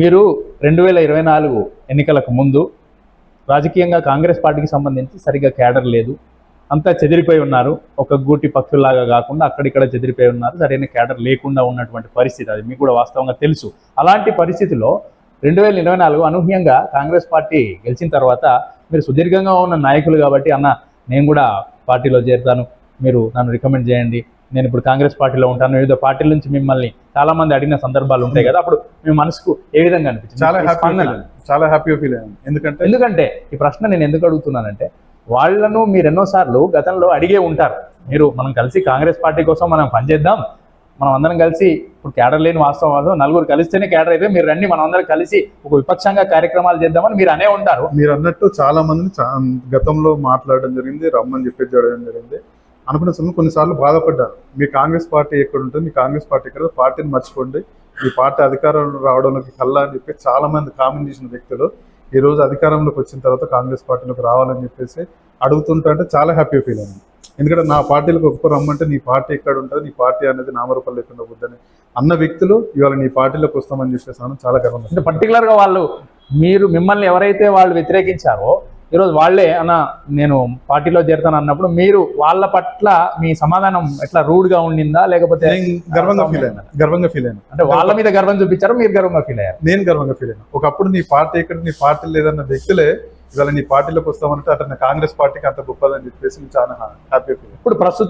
మీరు రెండు వేల ఇరవై నాలుగు ఎన్నికలకు ముందు రాజకీయంగా కాంగ్రెస్ పార్టీకి సంబంధించి సరిగ్గా క్యాడర్ లేదు. అంతా చెదిరిపోయి ఉన్నారు. ఒక గూటి పక్షుల్లాగా కాకుండా అక్కడిక్కడ చెదిరిపోయి ఉన్నారు. సరైన క్యాడర్ లేకుండా ఉన్నటువంటి పరిస్థితి అది మీకు కూడా వాస్తవంగా తెలుసు. అలాంటి పరిస్థితిలో రెండు వేల ఇరవై నాలుగు అనూహ్యంగా కాంగ్రెస్ పార్టీ గెలిచిన తర్వాత మీరు సుదీర్ఘంగా ఉన్న నాయకులు కాబట్టి అన్న నేను కూడా పార్టీలో చేరుతాను. మీరు నన్ను రికమెండ్ చేయండి. నేను ఇప్పుడు కాంగ్రెస్ పార్టీలో ఉంటాను వివిధ పార్టీల నుంచి మిమ్మల్ని చాలా మంది అడిగిన సందర్భాలు ఉంటాయి కదా అప్పుడు మీ మనసుకు ఏ విధంగా అనిపించింది? చాలా హ్యాపీ. చాలా హ్యాపీగా ఫీల్ అయ్యాను ఎందుకంటే? ఎందుకంటే ఈ ప్రశ్న నేను ఎందుకు అడుగుతున్నానంటే వాళ్ళను మీరు ఎన్నోసార్లు గతంలో అడిగే ఉంటారు. మీరు మనం కలిసి కాంగ్రెస్ పార్టీ కోసం మనం పనిచేద్దాం మనం అందరం కలిసి ఇప్పుడు కేడర్ లేని వాస్తవం నలుగురు కలిస్తేనే కేడర్ అయితే మీరు రండి మనం అందరం కలిసి ఒక విపక్షంగా కార్యక్రమాలు చేద్దామని మీరు అనే ఉంటారు. మీరు అన్నట్టు చాలా మందిని చా- గతంలో మాట్లాడడం జరిగింది రమ్మని చెప్పి చూడడం జరిగింది. అనుకున్న సమయం కొన్నిసార్లు బాధపడ్డాను. మీ కాంగ్రెస్ పార్టీ ఎక్కడ ఉంటుంది మీ కాంగ్రెస్ పార్టీ ఎక్కడ పార్టీని మర్చిపోండి. మీ పార్టీ అధికారం రావడానికి కల్లా అని చెప్పి చాలామంది కామెంట్ చేసిన వ్యక్తులు ఈ రోజు అధికారంలోకి వచ్చిన తర్వాత కాంగ్రెస్ పార్టీలోకి రావాలని చెప్పేసి అడుగుతుంటే చాలా హ్యాపీ ఫీల్ అయింది ఎందుకంటే నా పార్టీలకు ఒక్క రమ్మంటే నీ పార్టీ ఎక్కడ ఉంటుంది నీ పార్టీ అనేది నామరూపం లేకుండా వద్దని అన్న వ్యక్తులు ఇవాళ నీ పార్టీలోకి వస్తామని చెప్పేసి చాలా గర్వంగా అంటే వాళ్ళు మీరు మిమ్మల్ని ఎవరైతే వాళ్ళు వ్యతిరేకించారో ఈరోజు వాళ్ళే అన్న నేను పార్టీలో చేరుతాను అన్నప్పుడు మీరు వాళ్ళ పట్ల మీ సమాధానం ఎట్లా రూడ్గా ఉండిందా లేకపోతే గర్వంగా ఫీల్ అయినా గర్వంగా ఫీల్ అయినా అంటే వాళ్ళ మీద గర్వం చూపించారు మీరు గర్వంగా ఫీల్ అయ్యారు. నేను గర్వంగా ఫీల్ అయినా ఒకప్పుడు నీ పార్టీ ఎక్కడ నీ పార్టీ లేదన్న వ్యక్తులే ఇవాళ నీ పార్టీలోకి వస్తామంటే అతను కాంగ్రెస్ పార్టీకి అంత గొప్పదని చెప్పేసి చాలా హ్యాపీ ఫీల్ ఇప్పుడు ప్రస్తుతం